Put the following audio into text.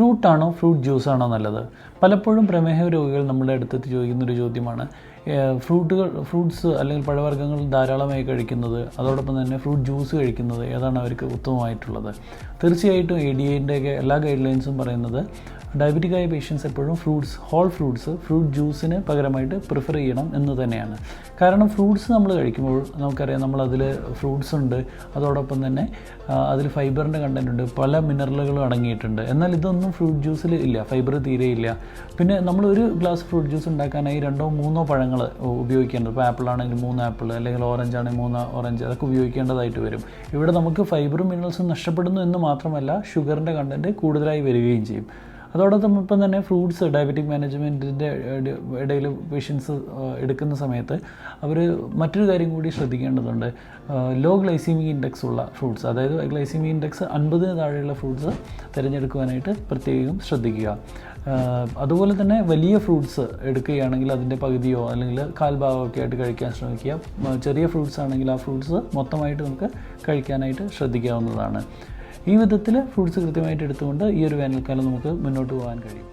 ഫ്രൂട്ടാണോ fruit ജ്യൂസാണോ നല്ലത്? പലപ്പോഴും പ്രമേഹ രോഗികൾ നമ്മുടെ അടുത്തെത്തി ചോദിക്കുന്നൊരു ചോദ്യമാണ്. ഫ്രൂട്ടുകൾ ഫ്രൂട്ട്സ് അല്ലെങ്കിൽ പഴവർഗങ്ങൾ ധാരാളമായി കഴിക്കുന്നത് അതോടൊപ്പം തന്നെ ഫ്രൂട്ട് ജ്യൂസ് കഴിക്കുന്നത് ഏതാണ് അവർക്ക് ഉത്തമമായിട്ടുള്ളത്? തീർച്ചയായിട്ടും എ ഡി എന്റെയൊക്കെ എല്ലാ ഗൈഡ് ലൈൻസും പറയുന്നത് ഡയബറ്റിക് ആയ പേഷ്യൻസ് എപ്പോഴും ഫ്രൂട്ട്സ് ഹോൾ ഫ്രൂട്ട്സ് ഫ്രൂട്ട് ജ്യൂസിന് പകരമായിട്ട് പ്രിഫർ ചെയ്യണം എന്ന് തന്നെയാണ്. കാരണം ഫ്രൂട്ട്സ് നമ്മൾ കഴിക്കുമ്പോൾ നമുക്കറിയാം നമ്മളതിൽ ഫ്രൂട്ട്സ് ഉണ്ട്. അതോടൊപ്പം തന്നെ അതിൽ ഫൈബറിന്റെ കണ്ടന്റ് ഉണ്ട്. പല മിനറലുകളും അടങ്ങിയിട്ടുണ്ട്. എന്നാൽ ഇതൊന്നും ഫ്രൂട്ട് ജ്യൂസിൽ ഇല്ല. ഫൈബർ തീരെ ഇല്ല. പിന്നെ നമ്മൾ ഒരു ഗ്ലാസ് ഫ്രൂട്ട് ജ്യൂസ് ഉണ്ടാക്കാനായി രണ്ടോ മൂന്നോ പഴങ്ങൾ ഉപയോഗിക്കേണ്ടത്. ഇപ്പോൾ ആപ്പിൾ ആണെങ്കിൽ മൂന്ന് ആപ്പിൾ അല്ലെങ്കിൽ ഓറഞ്ച് ആണെങ്കിൽ മൂന്ന് ഓറഞ്ച് അതൊക്കെ ഉപയോഗിക്കേണ്ടതായിട്ട് വരും. ഇവിടെ നമുക്ക് ഫൈബറും മിനറൽസും നഷ്ടപ്പെടുന്നു എന്ന് മാത്രമല്ല ഷുഗറിന്റെ കണ്ടന്റ് കൂടുതലായി വരികയും ചെയ്യും. അതോടൊപ്പം തന്നെ ഫ്രൂട്ട്സ് ഡയബറ്റിക് മാനേജ്മെന്റിന്റെ ഇടയിൽ പേഷ്യൻസ് എടുക്കുന്ന സമയത്ത് അവർ മറ്റൊരു കാര്യം കൂടി ശ്രദ്ധിക്കേണ്ടതുണ്ട്. ലോ ഗ്ലൈസീമിക് ഇൻഡെക്സ് ഉള്ള ഫ്രൂട്ട്സ് അതായത് ഗ്ലൈസീമിക് ഇൻഡെക്സ് അൻപതിന് താഴെയുള്ള ഫ്രൂട്ട്സ് തിരഞ്ഞെടുക്കുവാനായിട്ട് പ്രത്യേകം ശ്രദ്ധിക്കുക. അതുപോലെ തന്നെ വലിയ ഫ്രൂട്ട്സ് എടുക്കുകയാണെങ്കിൽ അതിന്റെ പകുതിയോ അല്ലെങ്കിൽ കാൽഭാഗമൊക്കെ ആയിട്ട് കഴിക്കാൻ ശ്രമിക്കുക. ചെറിയ ഫ്രൂട്ട്സ് ആണെങ്കിൽ ആ ഫ്രൂട്ട്സ് മൊത്തമായിട്ട് നമുക്ക് കഴിക്കാനായിട്ട് ശ്രദ്ധിക്കാവുന്നതാണ്. ഈ വിധത്തിൽ ഫ്രൂട്ട്സ് കൃത്യമായിട്ട് എടുത്തുകൊണ്ട് ഈ ഒരു വേനൽക്കാലം നമുക്ക് മുന്നോട്ട് പോകാൻ കഴിയും.